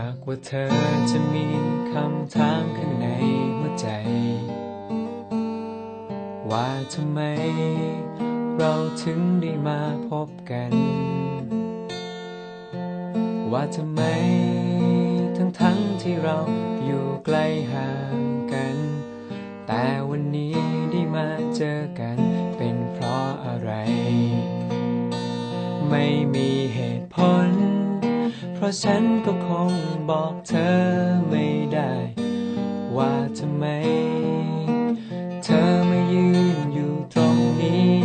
ากว่าเธอจะมีคำถามข้างในหัวใจ ว่าทำไมเราถึงได้มาพบกัน ว่าทำไมทั้งทั้งๆที่เราอยู่ไกลห่างกัน แต่วันนี้ได้มาเจอกันเป็นเพราะอะไร ไม่มี ราะฉันก็คงบอกเธอไม่ได้ ว่าทำไม เธอมายืนอยู่ตรงนี้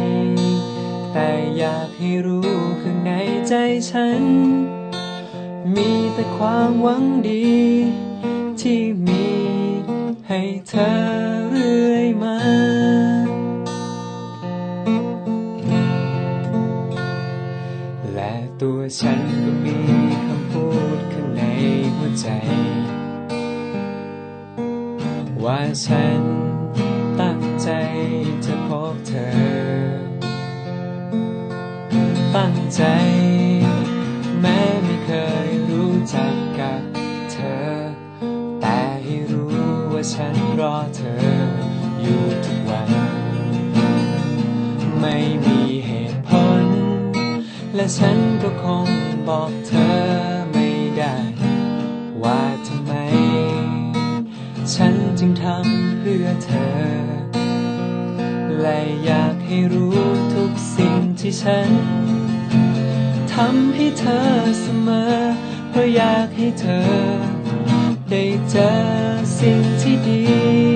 แต่อยากให้รู้ข้างในใจฉัน มีแต่ความหวังดี ที่มีให้เธอเรื่อยมาและตัวฉัน ใจ ว่าฉันตั้งใจจะพบเธอ ตั้งใจ แม้ไม่เคยรู้จักกับเธอ แต่ให้รู้ว่าฉันรอเธออยู่ทุกวัน ไม่มีเหตุผล และฉันก็คงบอกเธอไม่ได้ ว่าทำไม ฉันจึงทำเพื่อเธอ และอยากให้รู้ทุกสิ่งที่ฉันทำให้เธอเสมอ เพราะอยากให้เธอ ได้เจอสิ่งที่ดี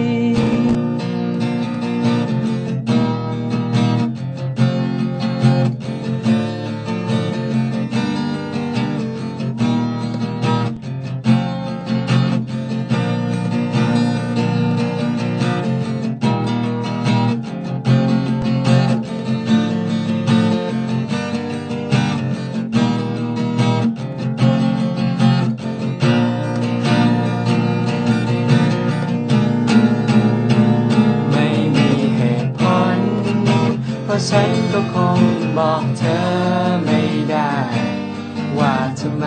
าฉันก็คงบอกเธอไม่ได้ ว่าทำไม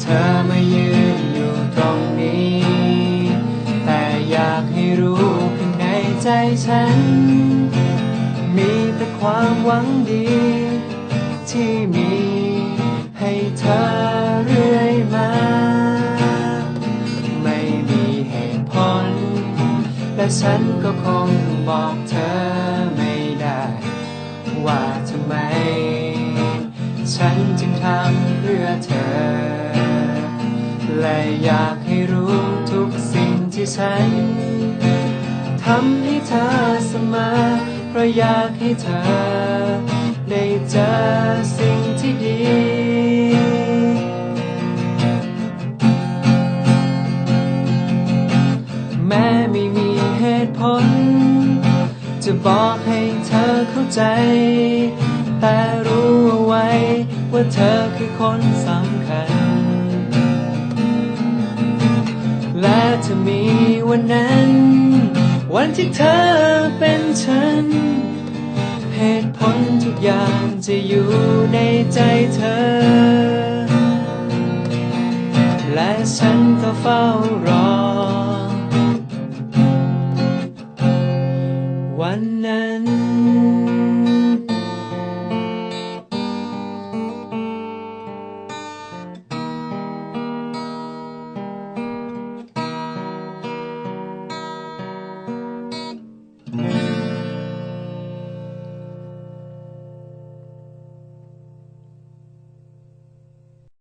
เธอมายืนอยู่ตรงนี้ แต่อยากให้รู้ข้างในใจฉัน มีแต่ความหวังดี ที่มีให้เธอเรื่อยมาไม่มีเหตุผลและฉันก็คงบอกเธอ ว่าทำไม ฉันจึงทำเพื่อเธอ และอยากให้รู้ทุกสิ่งที่ฉันทำให้เธอเสมอเพราะอยากให้เธอ ได้เจอสิ่งที่ดี จะบอกให้เธอเข้าใจ แต่รู้เอาไว้ ว่าเธอคือคนสำคัญ และจะมีวันนั้น วันที่เธอเป็นฉัน เหตุผลทุกอย่างจะอยู่ในใจเธอ และฉันก็เฝ้ารอ